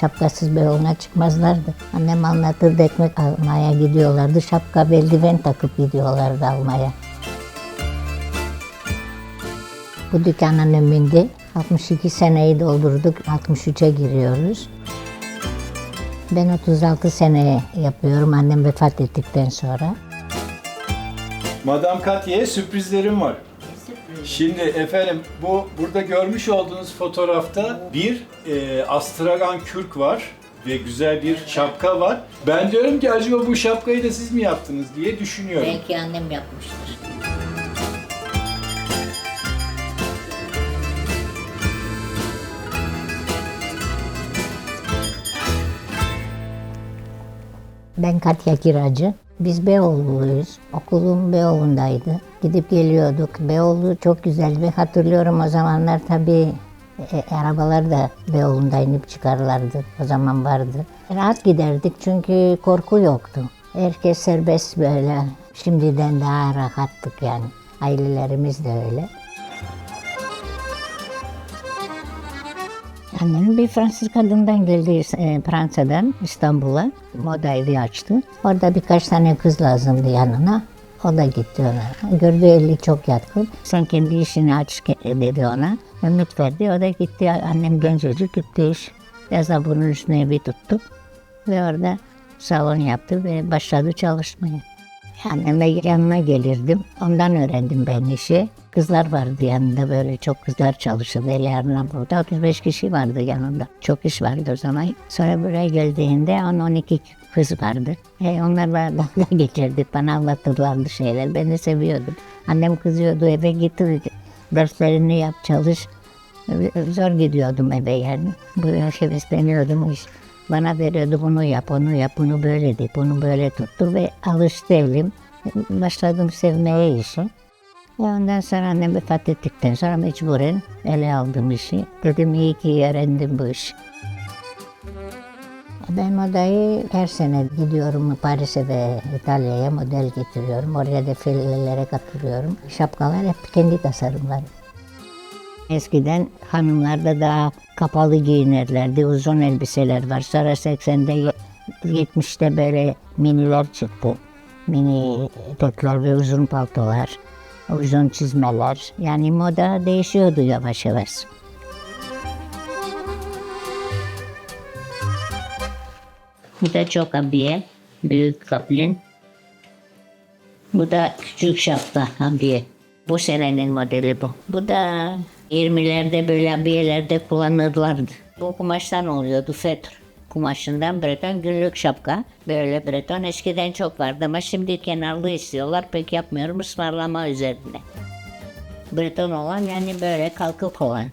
Şapkasız Beyoğlu'na çıkmazlardı. Annem anlatırdı ekmek almaya gidiyorlardı. Şapka beldiven takıp gidiyorlardı almaya. Bu dükkanın önünde 62 seneyi doldurduk. 63'e giriyoruz. Ben 36 sene yapıyorum annem vefat ettikten sonra. Madame Katye'ye sürprizlerim var. Şimdi efendim bu burada görmüş olduğunuz fotoğrafta bir e, astragan kürk var ve güzel bir şapka var. Ben diyorum ki acaba bu şapkayı da siz mi yaptınız diye düşünüyorum. Belki annem yapmıştır. Ben Katya Kiracı. Biz Beyoğlu'luyuz. Okulum Beyoğlu'ndaydı. Gidip geliyorduk. Beyoğlu çok güzeldi. Hatırlıyorum o zamanlar tabii e, arabalar da Beyoğlu'nda inip çıkarlardı. O zaman vardı. Rahat giderdik çünkü korku yoktu. Herkes serbest böyle. Şimdiden daha rahattık yani. Ailelerimiz de öyle. Annem bir Fransız kadından geldi e, Fransa'dan İstanbul'a. Moda evi açtı. Orada birkaç tane kız lazımdı yanına. O da gitti ona. Gördüğü eli çok yatkın. Sen kendi işini aç ke- dedi ona. Ümit verdi. O da gitti. Annem gencecik gitti iş. Biraz bunun üstüne evi tuttu. Ve orada salon yaptı ve başladı çalışmaya. Anneme yanına gelirdim. Ondan öğrendim ben işi. Kızlar vardı yanında böyle çok kızlar çalışırdı. Ellerine burada 35 kişi vardı yanında. Çok iş vardı o zaman. Sonra buraya geldiğinde 10-12 kız vardı. E, onlarla dalga geçerdik. Bana anlatırlardı şeyler. Ben de seviyordum. Annem kızıyordu eve gitti. Derslerini yap çalış. Zor gidiyordum eve yani. Bu hevesleniyordum. iş. Bana veriyordu bunu yap, onu yap, bunu böyle de, bunu böyle tuttur ve alıştı elim. Başladım sevmeye işi. Ve ondan sonra annem vefat ettikten sonra mecburen ele aldım işi. Dedim iyi ki öğrendim bu işi. Ben modayı her sene gidiyorum Paris'e ve İtalya'ya model getiriyorum. Oraya defilelere katılıyorum. Şapkalar hep kendi tasarımlarım. Eskiden hanımlarda daha kapalı giyinirlerdi. Uzun elbiseler var. Sonra 80'de 70'te böyle miniler çıktı. Mini etekler ve uzun paltolar, uzun çizmeler. Yani moda değişiyordu yavaş yavaş. Bu da çok abiye, büyük kaplin. Bu da küçük şapka abiye. Bu senenin modeli bu. Bu da 20'lerde böyle abiyelerde kullanırlardı. Bu kumaştan oluyordu fetr. Kumaşından breton günlük şapka. Böyle breton eskiden çok vardı ama şimdi kenarlı istiyorlar. Pek yapmıyorum ısmarlama üzerine. Breton olan yani böyle kalkık olan.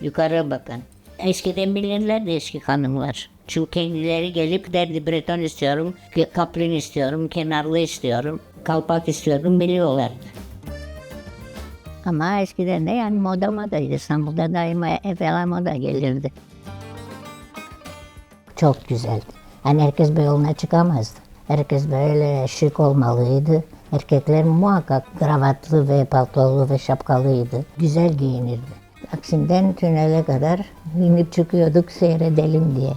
Yukarı bakın. Eskiden bilirlerdi eski hanımlar. Çünkü kendileri gelip derdi breton istiyorum, kaplin istiyorum, kenarlı istiyorum, kalpak istiyorum biliyorlardı. Ama eskiden de yani moda modaydı. İstanbul'da daima evvela moda gelirdi. Çok güzeldi. Yani herkes Beyoğlu'na çıkamazdı. Herkes böyle şık olmalıydı. Erkekler muhakkak kravatlı ve paltolu ve şapkalıydı. Güzel giyinirdi. Taksim'den tünele kadar inip çıkıyorduk seyredelim diye.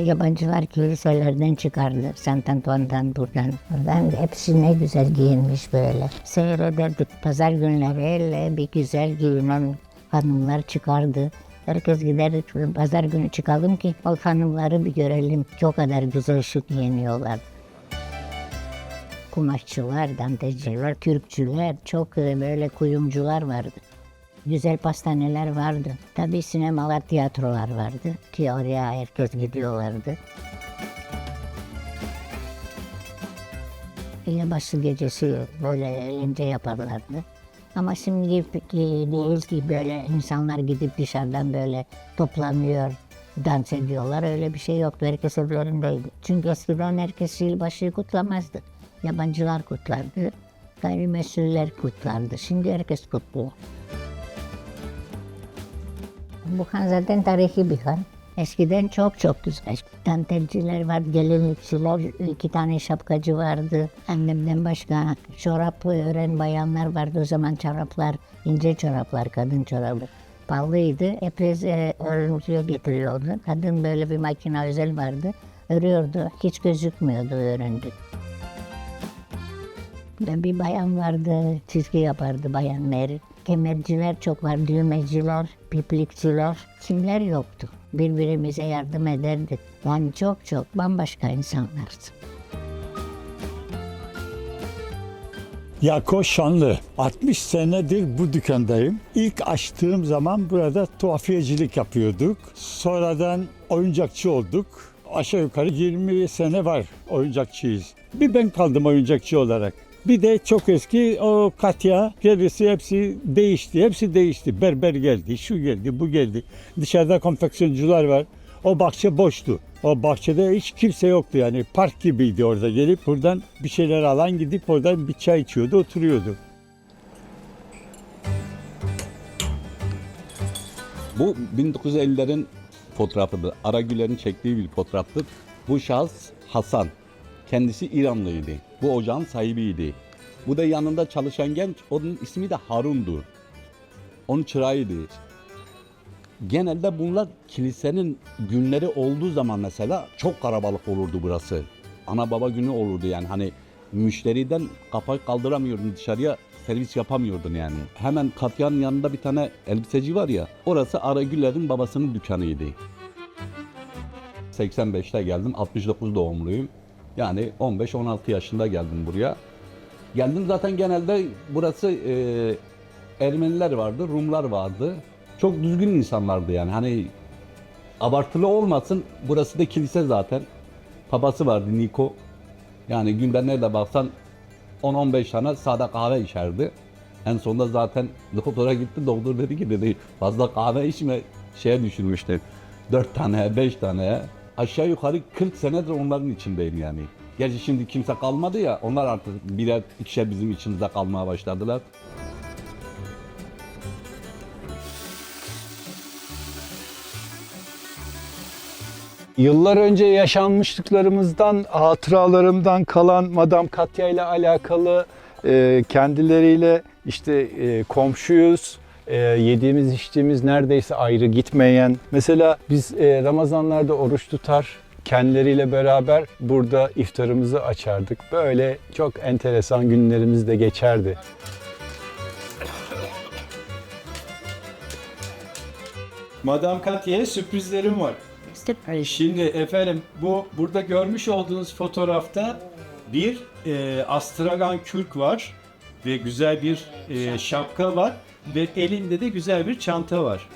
Yabancılar kiliselerden çıkardı. Sant Antoine'dan buradan. Oradan hepsi ne güzel giyinmiş böyle. Seyrederdik. Pazar günleri elle bir güzel giyinen hanımlar çıkardı. Herkes gider pazar günü çıkalım ki o hanımları bir görelim. Çok kadar güzel şık giyiniyorlar. Kumaşçılar, dantelciler, kürkçüler, çok e, böyle kuyumcular vardı. Güzel pastaneler vardı. Tabii sinemalar, tiyatrolar vardı ki oraya herkes gidiyorlardı. Yılbaşı gecesi böyle eğlence yaparlardı. Ama şimdi değil ki böyle insanlar gidip dışarıdan böyle toplanıyor, dans ediyorlar. Öyle bir şey yoktu. Herkes evlerindeydi. Çünkü eskiden herkes yılbaşıyı kutlamazdı. Yabancılar kutlardı. Gayrimesuller kutlardı. Şimdi herkes kutluyor. Bu han zaten tarihi bir han. Eskiden çok çok güzel. Dantelciler vardı, gelinlikçiler, iki tane şapkacı vardı. Annemden başka çorap öğren bayanlar vardı. O zaman çoraplar, ince çoraplar, kadın çorabı. Pahalıydı. Epey e, örüntüye getiriyordu. Kadın böyle bir makine özel vardı. Örüyordu. Hiç gözükmüyordu örüntü. Ben bir bayan vardı, çizgi yapardı bayanlar. Kemerciler çok var, düğmeciler, piplikçiler. Kimler yoktu. Birbirimize yardım ederdik. Yani çok çok bambaşka insanlardı. Yako Şanlı. 60 senedir bu dükkandayım. İlk açtığım zaman burada tuhafiyecilik yapıyorduk. Sonradan oyuncakçı olduk. Aşağı yukarı 20 sene var oyuncakçıyız. Bir ben kaldım oyuncakçı olarak. Bir de çok eski o Katya gerisi hepsi değişti. Hepsi değişti. Berber geldi, şu geldi, bu geldi. Dışarıda konfeksiyoncular var. O bahçe boştu. O bahçede hiç kimse yoktu yani. Park gibiydi orada. Gelip buradan bir şeyler alan gidip oradan bir çay içiyordu, oturuyordu. Bu 1950'lerin fotoğrafıdır. Aragüler'in çektiği bir fotoğraftır. Bu şahıs Hasan. Kendisi İranlıydı. Bu ocağın sahibiydi. Bu da yanında çalışan genç, onun ismi de Harun'du. Onun çırağıydı. Genelde bunlar kilisenin günleri olduğu zaman mesela çok karabalık olurdu burası. Ana baba günü olurdu yani hani müşteriden kafayı kaldıramıyordun dışarıya servis yapamıyordun yani. Hemen Katya'nın yanında bir tane elbiseci var ya orası Aragüller'in babasının dükkanıydı. 85'te geldim 69 doğumluyum. Yani 15-16 yaşında geldim buraya. Geldim zaten genelde burası e, Ermeniler vardı, Rumlar vardı. Çok düzgün insanlardı yani. Hani abartılı olmasın. Burası da kilise zaten. Babası vardı Niko. Yani günde nerede baksan 10-15 tane sade kahve içerdi. En sonunda zaten doktora gitti. Doktor dedi ki dedi fazla kahve içme şeye düşürmüştü. 4 tane 5 tane aşağı yukarı 40 senedir onların içindeyim yani. Gerçi şimdi kimse kalmadı ya onlar artık birer ikişer bizim içimizde kalmaya başladılar. Yıllar önce yaşanmışlıklarımızdan, hatıralarımdan kalan Madame Katya ile alakalı e, kendileriyle işte e, komşuyuz, e, yediğimiz içtiğimiz neredeyse ayrı gitmeyen. Mesela biz e, Ramazanlarda oruç tutar, kendileriyle beraber burada iftarımızı açardık. Böyle çok enteresan günlerimiz de geçerdi. Madame Katya'ya sürprizlerim var. Şimdi efendim bu burada görmüş olduğunuz fotoğrafta bir e, astragan kürk var ve güzel bir e, şapka var ve elinde de güzel bir çanta var.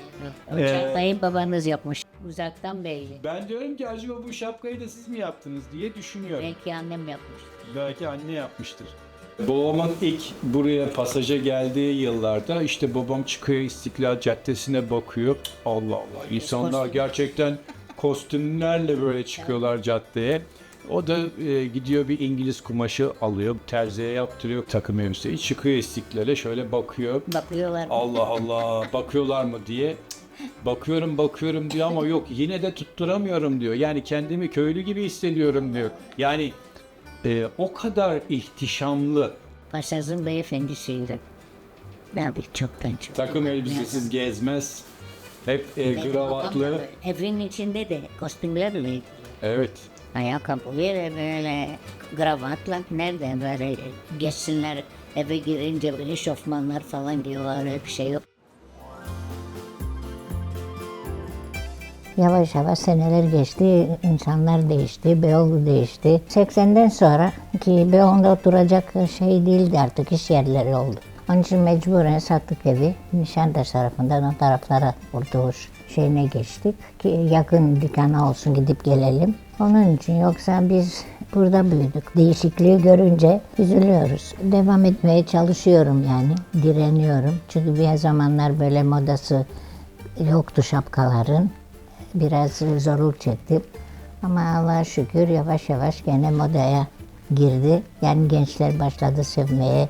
O Ee, çantayı babanız yapmış. Uzaktan belli. Ben diyorum ki acaba bu şapkayı da siz mi yaptınız diye düşünüyorum. Belki annem yapmış. Belki anne yapmıştır. Babamın ilk buraya pasaja geldiği yıllarda işte babam çıkıyor İstiklal Caddesi'ne bakıyor. Allah Allah insanlar gerçekten kostümlerle böyle çıkıyorlar caddeye. O da e, gidiyor bir İngiliz kumaşı alıyor, terziye yaptırıyor takım elbiseyi, çıkıyor İstiklal'e şöyle bakıyor. Bakıyorlar. Allah Allah bakıyorlar mı diye. Bakıyorum bakıyorum diyor ama yok yine de tutturamıyorum diyor. Yani kendimi köylü gibi hissediyorum diyor. Yani e, o kadar ihtişamlı Paşazın beyefendisiydi. Ben bir çoktan çok. takım elbisesiz gezmez. Hep e, kravatlı. Evin içinde de kostümlerle Evet. ayakkabı ve böyle kravatla nereden böyle geçsinler eve girince böyle şofmanlar falan diyorlar öyle bir şey yok. Yavaş yavaş seneler geçti, insanlar değişti, Beyoğlu değişti. 80'den sonra ki Beyoğlu'nda oturacak şey değildi artık, iş yerleri oldu. Onun için mecburen sattık evi. Nişantaşı tarafından o taraflara Kurtuluş şeyine geçtik ki yakın dükkana olsun gidip gelelim. Onun için yoksa biz burada büyüdük. Değişikliği görünce üzülüyoruz. Devam etmeye çalışıyorum yani. Direniyorum. Çünkü bir zamanlar böyle modası yoktu şapkaların. Biraz zorluk çektim. Ama Allah'a şükür yavaş yavaş gene modaya girdi. Yani gençler başladı sevmeye.